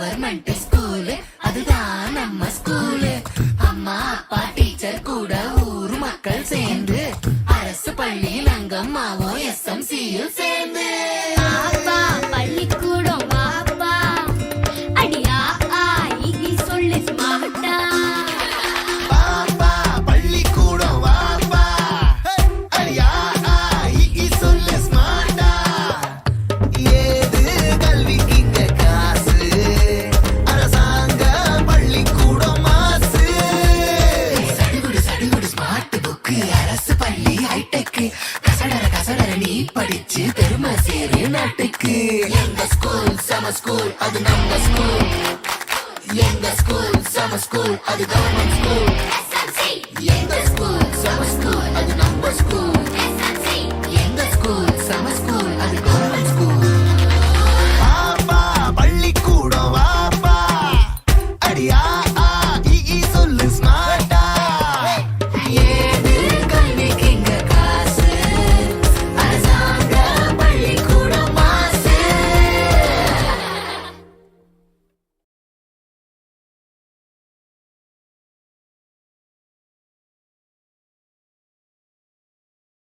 Government school அதுதான் நம்ம school அம்மா அப்பா டீச்சர் கூட ஊரு மக்கள் சேர்ந்து அரசு பள்ளியில் அங்கம்மாவும் எஸ்எம்சியில் சேர்ந்து. படிச்சு பெருமை சேரு நாட்டுக்கு. எங்க ஸ்கூல் சம ஸ்கூல் அது நம்ம ஸ்கூல் எங்க ஸ்கூல் சம ஸ்கூல் அது கவர்மெண்ட் ஸ்கூல்